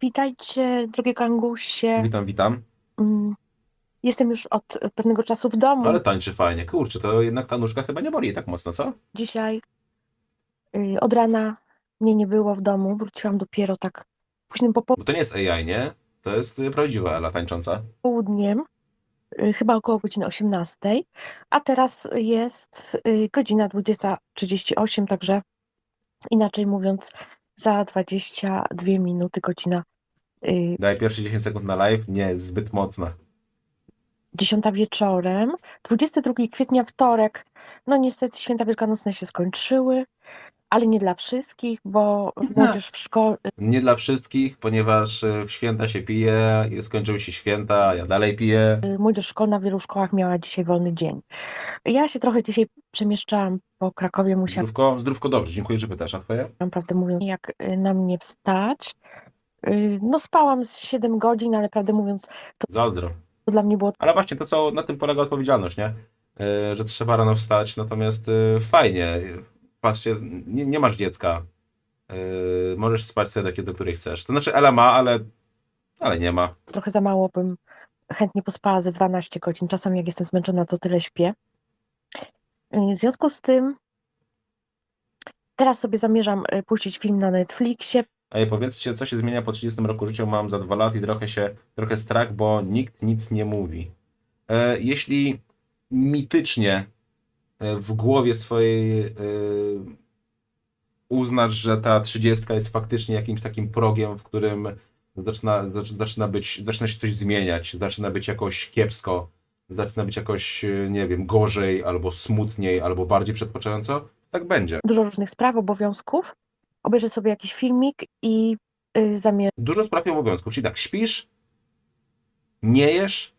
Witajcie, drogie kangusie. Witam, witam. Mm, Jestem już od pewnego czasu w domu. Ale tańczy fajnie. Kurczę, to jednak ta nóżka chyba nie boli tak mocno, co? Dzisiaj y, od rana mnie nie było w domu. Wróciłam dopiero tak późnym Bo to nie jest AI, nie? To jest y, prawdziwa Ela tańcząca. popołudniem, y, chyba około godziny 18, a teraz jest y, godzina 20.38, także inaczej mówiąc, za 22 minuty godzina y, Daj pierwsze 10 sekund na live. Nie, zbyt mocna. 10 wieczorem. 22 kwietnia, wtorek. No niestety święta wielkanocne się skończyły, ale nie dla wszystkich, bo młodzież w szkole, Nie dla wszystkich, ponieważ y, w święta się pije, skończyły się święta, a ja dalej piję. młodzież szkolna w wielu szkołach miała dzisiaj wolny dzień. Ja się trochę dzisiaj przemieszczałam po Krakowie, musiałam, Zdrówko? Zdrówko dobrze, dziękuję, że pytasz, a twoje? prawdę mówiąc, jak y, na mnie wstać. Y, No spałam z 7 godzin, ale prawdę mówiąc, Zazdro. to dla mnie było Ale właśnie to, co na tym polega odpowiedzialność, nie? Y, Że trzeba rano wstać, natomiast y, fajnie. Patrzcie, nie, nie masz dziecka. Y, Możesz spać sobie do, do której chcesz. To znaczy Ela ma, ale, ale nie ma. trochę za mało, bym chętnie pospała ze 12 godzin. Czasami jak jestem zmęczona, to tyle śpię. Y, W związku z tym teraz sobie zamierzam y, puścić film na Netflixie. Ej, powiedzcie, co się zmienia po 30 roku życia? Mam za dwa lata i trochę się, trochę strach, bo nikt nic nie mówi. E, jeśli mitycznie w głowie swojej e, uznasz, że ta 30 jest faktycznie jakimś takim progiem, w którym zaczyna, zac- zaczyna być, zaczyna się coś zmieniać, zaczyna być jakoś kiepsko, zaczyna być jakoś, e, nie wiem, gorzej, albo smutniej, albo bardziej przedpoczająco, tak będzie. Dużo różnych spraw, obowiązków. Obejrzę sobie jakiś filmik i y, zamierzam dużo spraw i obowiązków. Czyli tak, śpisz, nie jesz,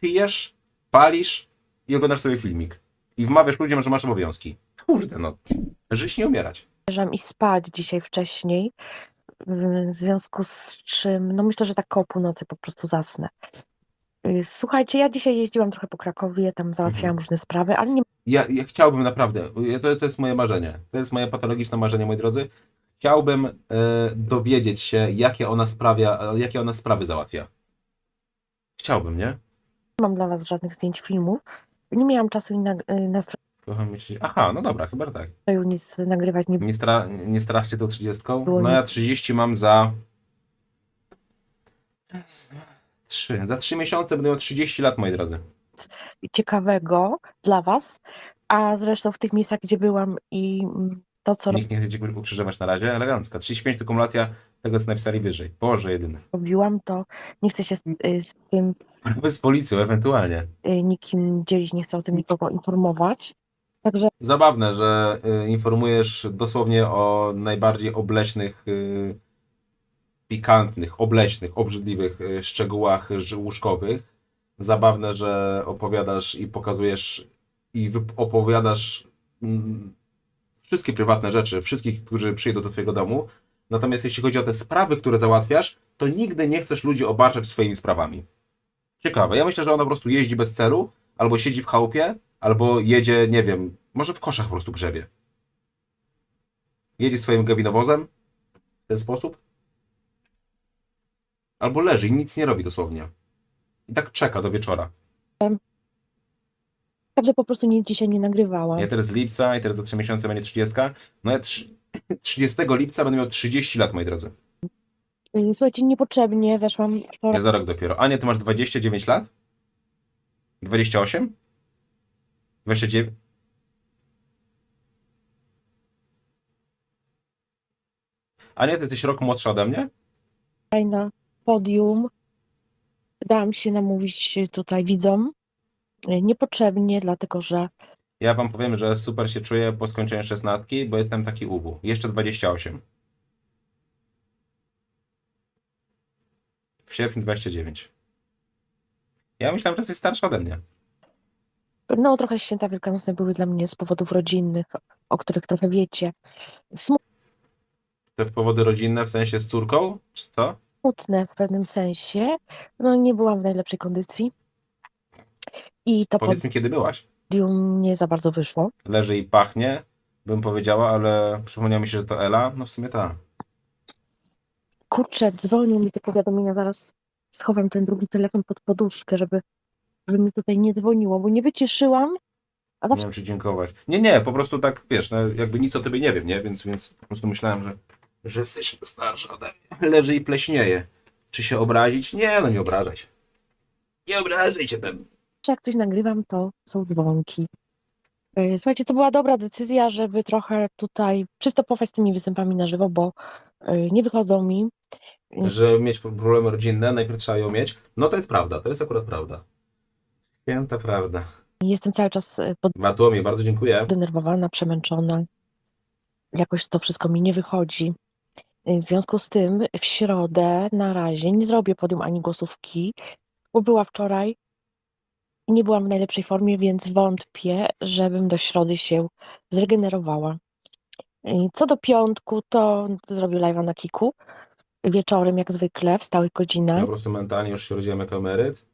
pijesz, palisz i oglądasz sobie filmik. I wmawiasz ludziom, że masz obowiązki. Kurde, no. Żyć nie umierać. iść spać dzisiaj wcześniej. W związku z czym, no myślę, że tak koło północy po prostu zasnę. Y, Słuchajcie, ja dzisiaj jeździłam trochę po Krakowie, tam załatwiałam Mhm. różne sprawy, ale nie Ja, ja chciałbym naprawdę, ja- to, to jest moje marzenie. To jest moje patologiczne marzenie, moi drodzy. Chciałbym e, dowiedzieć się, jakie ona sprawia, jakie ona sprawy załatwia. Chciałbym, nie? mam dla was żadnych zdjęć filmów. Nie miałam czasu i na, y, nastroju Kocham mieć... Aha, no dobra, chyba tak. nic nagrywać nie Nie, stra... nie straszcie tą 30. Było No ja nic. 30 mam za. Trzy. Za 3 miesiące będę miał 30 lat, moi drodzy. ciekawego dla was, a zresztą w tych miejscach, gdzie byłam i to, co Nikt nie chce cię ukrzyżować na razie. Elegancka. 35 to kumulacja tego, co napisali wyżej. Boże jedyny. robiłam, to nie chcę się z, y, z tym Z policją, ewentualnie. y, nikim dzielić, nie chcę o tym nikogo informować. Także Zabawne, że y, informujesz dosłownie o najbardziej obleśnych, y, pikantnych, obleśnych, obrzydliwych y, szczegółach ż- łóżkowych. Zabawne, że opowiadasz i pokazujesz i wyp- opowiadasz mm, wszystkie prywatne rzeczy, wszystkich, którzy przyjdą do twojego domu. Natomiast jeśli chodzi o te sprawy, które załatwiasz, to nigdy nie chcesz ludzi obarczać swoimi sprawami. Ciekawe. Ja myślę, że ona po prostu jeździ bez celu, albo siedzi w chałupie, albo jedzie, nie wiem, może w koszach po prostu grzebie. Jedzie swoim gawinowozem w ten sposób. Albo leży i nic nie robi dosłownie. I tak czeka do wieczora. Także po prostu nic dzisiaj nie nagrywałam. Ja teraz z lipca i teraz za 3 miesiące będzie 30. No ja trzy- 30 lipca będę miał 30 lat, moi drodzy. Słuchajcie, niepotrzebnie weszłam Ja wczoraj za rok dopiero. Ania, ty masz 29 lat? 28? 29? Ania, ty jesteś rok młodsza ode mnie? na podium. Dałam się namówić tutaj widzom. Y, Niepotrzebnie, dlatego że Ja wam powiem, że super się czuję po skończeniu 16, bo jestem taki uwu. Jeszcze 28. W sierpniu 29. Ja myślałem, że jesteś starsza ode mnie. no, trochę święta wielkanocne były dla mnie z powodów rodzinnych, o których trochę wiecie. Te powody rodzinne w sensie z córką, czy co? Smutne w pewnym sensie. No, nie byłam w najlepszej kondycji. I to Powiedz mi, kiedy byłaś? podium nie za bardzo wyszło. Leży i pachnie, bym powiedziała, ale przypomniało mi się, że to Ela. No w sumie ta. Kurczę, dzwonią mi te powiadomienia, zaraz schowam ten drugi telefon pod poduszkę, żeby, żeby mi tutaj nie dzwoniło, bo nie wycieszyłam, a Nie zawsze wiem, czy dziękować. Nie, nie, po prostu tak, wiesz, no, jakby nic o tobie nie wiem, nie? Więc, więc po prostu myślałem, że, że jesteś starsza ode mnie. Leży i pleśnieje. Czy się obrazić? Nie, no nie obrażaj się. Nie obrażaj się tam. jak coś nagrywam, to są dzwonki. Yy, Słuchajcie, to była dobra decyzja, żeby trochę tutaj przystopować z tymi występami na żywo, bo yy, nie wychodzą mi. Że mieć problemy rodzinne, najpierw trzeba ją mieć. No to jest prawda, to jest akurat prawda. Święta prawda. Jestem cały czas yy, Bartłomiej, bardzo dziękuję. poddenerwowana, przemęczona. Jakoś to wszystko mi nie wychodzi. W związku z tym w środę na razie nie zrobię podium ani głosówki, bo była wczoraj i nie byłam w najlepszej formie, więc wątpię, żebym do środy się zregenerowała. I Co do piątku, to zrobię live'a na Kiku wieczorem, jak zwykle, w stałych Ja godzinach, po prostu mentalnie już się rodziłem jako emeryt.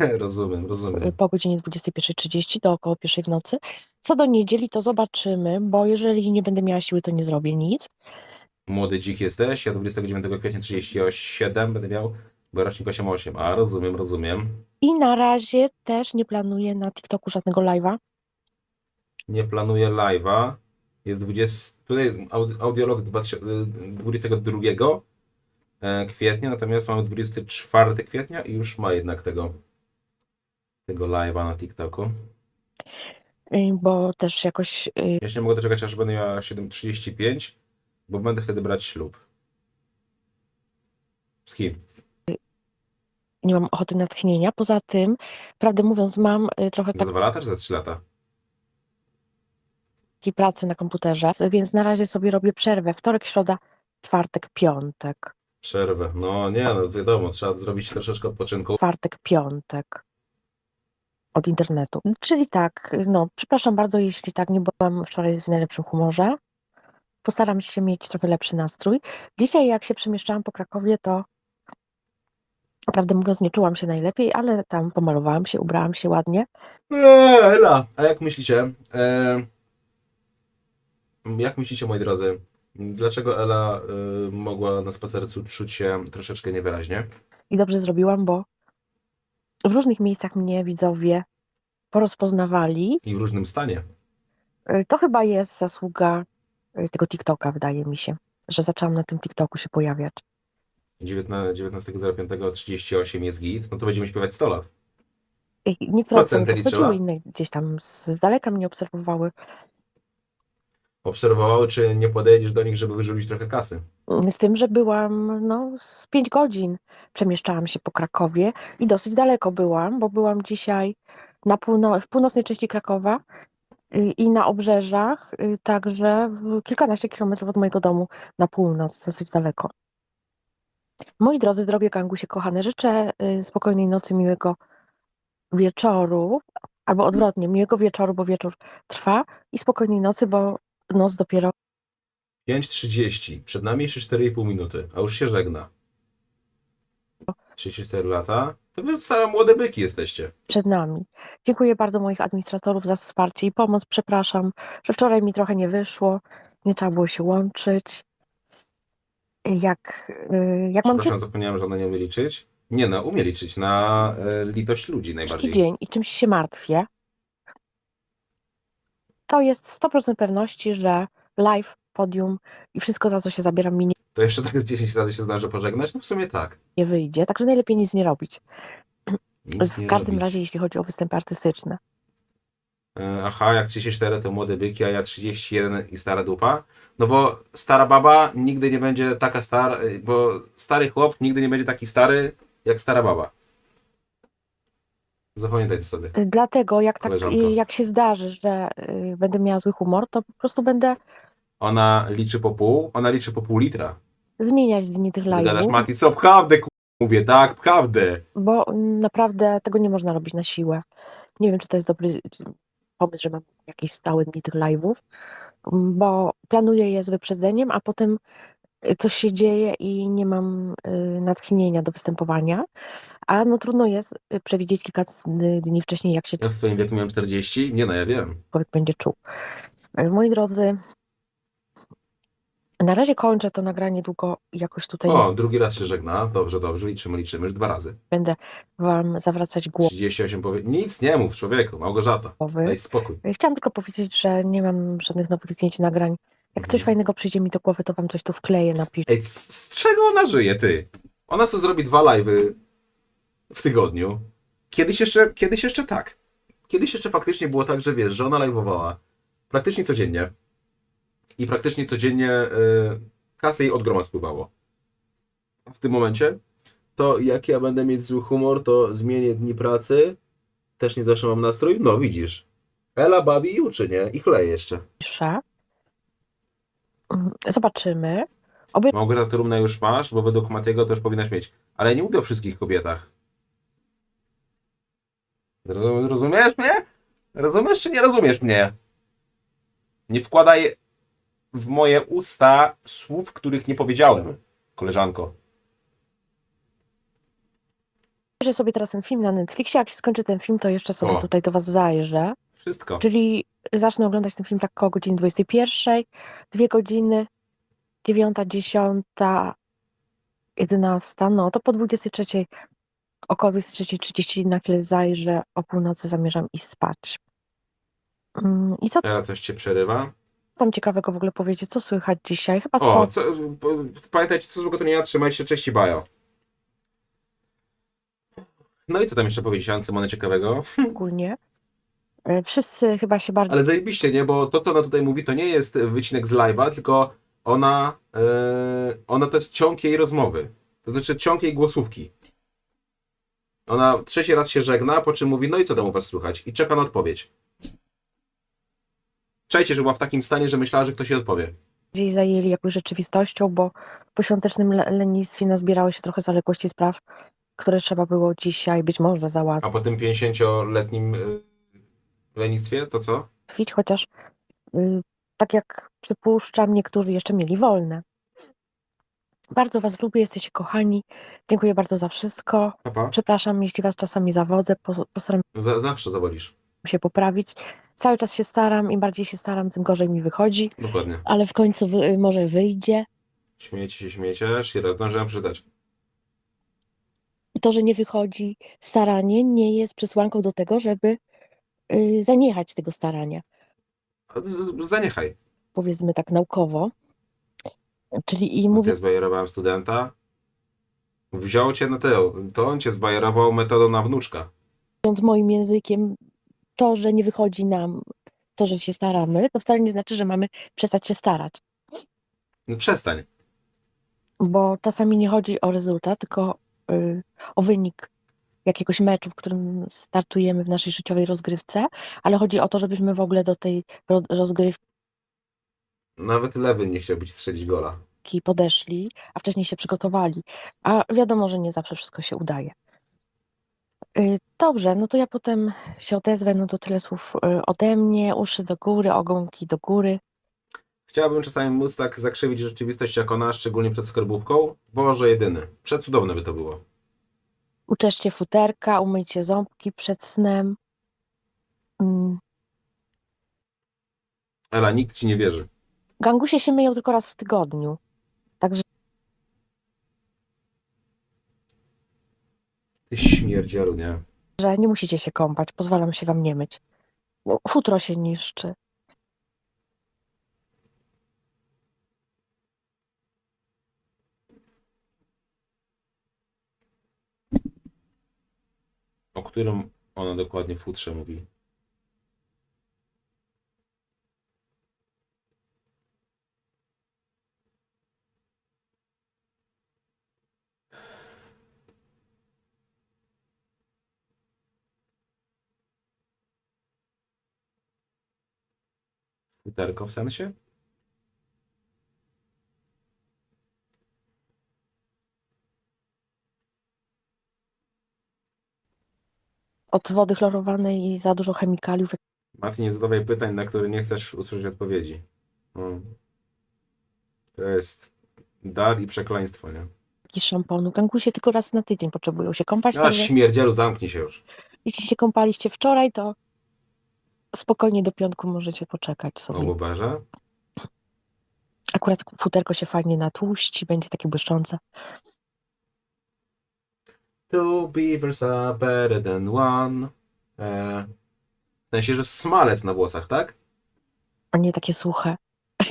rozumiem, rozumiem. po godzinie 21.30 do około pierwszej w nocy. Co do niedzieli, to zobaczymy, bo jeżeli nie będę miała siły, to nie zrobię nic. Młody dzik jesteś, ja 29 kwietnia 37 będę miał, bo rocznik 88. A, rozumiem, rozumiem. I na razie też nie planuję na TikToku żadnego live'a. Nie planuję live'a. Jest 20, tutaj aud- audiolog 20 22 e, kwietnia, natomiast mamy 24 kwietnia i już ma jednak tego tego live'a na TikToku. y, bo też jakoś y, Ja się nie mogę doczekać, aż będę miała 7.35, bo będę wtedy brać ślub. Z kim? nie mam ochoty na tchnienia. Poza tym, prawdę mówiąc, mam y, trochę Za dwa lata czy za trzy lata? Takiej pracy na komputerze, więc na razie sobie robię przerwę. Wtorek, środa, czwartek, piątek. Przerwę. No nie, no wiadomo, trzeba zrobić troszeczkę odpoczynku. Czwartek, piątek. Od internetu. Czyli tak, no, przepraszam bardzo, jeśli tak nie byłam wczoraj w najlepszym humorze. Postaram się mieć trochę lepszy nastrój. Dzisiaj, jak się przemieszczałam po Krakowie, to prawdę mówiąc, nie czułam się najlepiej, ale tam pomalowałam się, ubrałam się ładnie. Eee, Ela, a jak myślicie? E, jak myślicie, moi drodzy? Dlaczego Ela y, mogła na spacercu czuć się troszeczkę niewyraźnie? I dobrze zrobiłam, bo w różnych miejscach mnie widzowie porozpoznawali. I w różnym stanie. Y, To chyba jest zasługa y, tego TikToka, wydaje mi się, że zaczęłam na tym TikToku się pojawiać. 19.05.38 jest git, no to będziemy śpiewać 100 lat. I niektóre osoby Procenty liczyła? podchodziły, inne gdzieś tam z, z daleka mnie obserwowały. Obserwowały, czy nie podejdziesz do nich, żeby wyrzucić trochę kasy. Z tym, że byłam no, z 5 godzin przemieszczałam się po Krakowie i dosyć daleko byłam, bo byłam dzisiaj na półno- w północnej części Krakowa y, i na obrzeżach, y, także kilkanaście kilometrów od mojego domu na północ, dosyć daleko. Moi drodzy, drogie gangusie kochane, życzę y, spokojnej nocy, miłego wieczoru, albo odwrotnie, miłego wieczoru, bo wieczór trwa i spokojnej nocy, bo noc dopiero 5.30, przed nami jeszcze 4,5 minuty, a już się żegna. 34 lata, to wy same młode byki jesteście. przed nami. Dziękuję bardzo moich administratorów za wsparcie i pomoc. Przepraszam, że wczoraj mi trochę nie wyszło, nie trzeba było się łączyć. Jak, y, jak mam Przepraszam, zapomniałem, że ona nie umie liczyć. Nie no, umie liczyć na e, litość ludzi ciężki najbardziej. dzień i czymś się martwię, to jest 100% pewności, że live, podium i wszystko, za co się zabieram, mi To jeszcze tak z 10 razy się zdążę pożegnać? No w sumie tak. nie wyjdzie, także najlepiej nic nie robić. Nic W nie każdym robić. razie, jeśli chodzi o występy artystyczne. E, Aha, jak 34 to młode byki, a ja 31 i stara dupa. No bo stara baba nigdy nie będzie taka stara, bo stary chłop nigdy nie będzie taki stary jak stara baba. Zapamiętaj to sobie. Dlatego, jak, tak, Koleżanko. jak się zdarzy, że y, będę miała zły humor, to po prostu będę Ona liczy po pół, ona liczy po pół litra. zmieniać dni tych Ty gadasz, live'ów. Mati, co prawdę, ku... mówię, tak, prawdę. bo naprawdę tego nie można robić na siłę. Nie wiem, czy to jest dobry pomysł, że mam jakieś stałe dni tych live'ów, bo planuję je z wyprzedzeniem, a potem y, coś się dzieje i nie mam y, natchnienia do występowania, a no trudno jest y, przewidzieć kilka dni wcześniej, jak się Ja w twoim wieku miałem 40? Nie no, ja wiem. człowiek będzie czuł. Y, Moi drodzy, Na razie kończę to nagranie długo jakoś tutaj O, drugi raz się żegna. Dobrze, dobrze, liczymy, liczymy. Już dwa razy. będę wam zawracać 38 powie... Nic nie mów, człowieku, Małgorzata. Daj spokój. Chciałam tylko powiedzieć, że nie mam żadnych nowych zdjęć nagrań. Jak coś Mhm. fajnego przyjdzie mi do głowy, to wam coś tu wkleję, napiszę. Ej, z, z czego ona żyje, ty? Ona sobie zrobi dwa live'y w tygodniu. Kiedyś jeszcze, kiedyś jeszcze tak. Kiedyś jeszcze faktycznie było tak, że wiesz, że ona live'owała praktycznie codziennie. I praktycznie codziennie y, kasy jej od groma spływało. W tym momencie to jak ja będę mieć zły humor, to zmienię dni pracy. Też nie zawsze mam nastrój. No widzisz. Ela bawi i uczy, nie? I chleje jeszcze. Mm, Zobaczymy. Małgorzata Trumna już masz, bo według Matiego to już powinnaś mieć. Ale nie mówię o wszystkich kobietach. Roz- Rozumiesz mnie? Rozumiesz czy nie rozumiesz mnie? Nie wkładaj w moje usta słów, których nie powiedziałem, koleżanko. Obejrzę sobie teraz ten film na Netflixie. Jak się skończy ten film, to jeszcze sobie O. tutaj do was zajrzę. Wszystko. Czyli zacznę oglądać ten film tak koło godziny 21, dwie godziny, 9, 10, 11, no to po 23, około 23.30 na chwilę zajrzę, o północy zamierzam iść spać. Mm, I co Ela coś cię przerywa. tam ciekawego w ogóle powiedzieć, co słychać dzisiaj? Chyba O, sport co, po- pamiętajcie, co złego to nie ja, trzymajcie się, cześć i bajo. No i co tam jeszcze powiedzieć, Ancymonę ciekawego? ogólnie. E, Wszyscy chyba się bardziej Ale zajebiście, nie? Bo to, co ona tutaj mówi, to nie jest wycinek z live'a, tylko ona, e, ona to jest ciąg jej rozmowy. To znaczy ciąg jej głosówki. Ona trzeci raz się żegna, po czym mówi, no i co tam u was słychać? I czeka na odpowiedź. Czajcie, że była w takim stanie, że myślała, że ktoś jej odpowie. zajęli jakąś rzeczywistością, bo po świątecznym le- lenistwie nazbierało się trochę zaległości spraw, które trzeba było dzisiaj być może A załatwić. po tym 50-letnim y, lenistwie, to co? załatwić, chociaż y, tak jak przypuszczam, niektórzy jeszcze mieli wolne. Bardzo Was lubię, jesteście kochani. Dziękuję bardzo za wszystko. Papa? Przepraszam, jeśli Was czasami zawodzę, po- postaram Za, zawsze zawolisz. się poprawić. Cały czas się staram, im bardziej się staram, tym gorzej mi wychodzi, Dokładnie. ale w końcu wy, może wyjdzie. Śmiejecie się, śmiejecie, aż się raz zdążyłem przydać. I to, że nie wychodzi staranie, nie jest przesłanką do tego, żeby y, zaniechać tego starania. A, z- Zaniechaj. Powiedzmy tak naukowo. Czyli i mówię Ja zbajerowałem studenta. Wziął cię na tył. To on cię zbajerował metodą na wnuczka. mówiąc moim językiem, to, że nie wychodzi nam, to, że się staramy, to wcale nie znaczy, że mamy przestać się starać. No przestań. Bo czasami nie chodzi o rezultat, tylko y, o wynik jakiegoś meczu, w którym startujemy w naszej życiowej rozgrywce, ale chodzi o to, żebyśmy w ogóle do tej ro- rozgrywki Nawet lewy nie chciałby ci strzelić gola. podeszli, a wcześniej się przygotowali. A wiadomo, że nie zawsze wszystko się udaje. Y, Dobrze, no to ja potem się odezwę, no to tyle słów y, ode mnie, uszy do góry, ogonki do góry. Chciałbym czasami móc tak zakrzywić rzeczywistość jak ona, szczególnie przed skarbówką. Boże jedyny. Przecudowne by to było. Uczeszcie futerka, umyjcie ząbki przed snem. Mm, Ela, nikt ci nie wierzy. Gangusie się myją tylko raz w tygodniu. Także Ty śmierdzielu, nie? nie musicie się kąpać, pozwalam się wam nie myć. Bo Futro się niszczy. O którym ona dokładnie futrze mówi. Futerko w sensie? Od wody chlorowanej i za dużo chemikaliów, Mati, nie zadawaj pytań, na które nie chcesz usłyszeć odpowiedzi. No. To jest dar i przekleństwo, nie? jakiś szamponu. Gangusie tylko raz na tydzień potrzebują się kąpać. A śmierdzielu, zamknij się już. jeśli się kąpaliście wczoraj, to spokojnie do piątku możecie poczekać O sobie. Boberze. Akurat futerko się fajnie natłuści, będzie takie błyszczące. Two beavers are better than one. E, w sensie, że smalec na włosach, tak? A nie takie suche.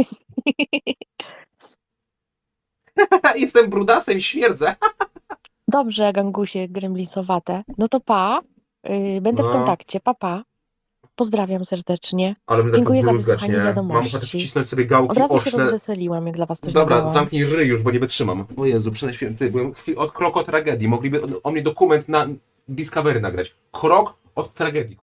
Jestem brudasem i śmierdzę. Dobrze, gangusie gremlinsowate. No to pa. Yy, będę No. w kontakcie. Pa, pa. Pozdrawiam serdecznie. Ale bym Dziękuję za wysłuchanie nie? Mam wiadomości. ochotę wcisnąć sobie gałki Od razu się oczne. rozweseliłam, jak dla was coś Dobra, zamknij ryj już, bo nie wytrzymam. O Jezu, prześwięty, byłem chwil od krok od tragedii. Mogliby o mnie dokument na Discovery nagrać. Krok od tragedii.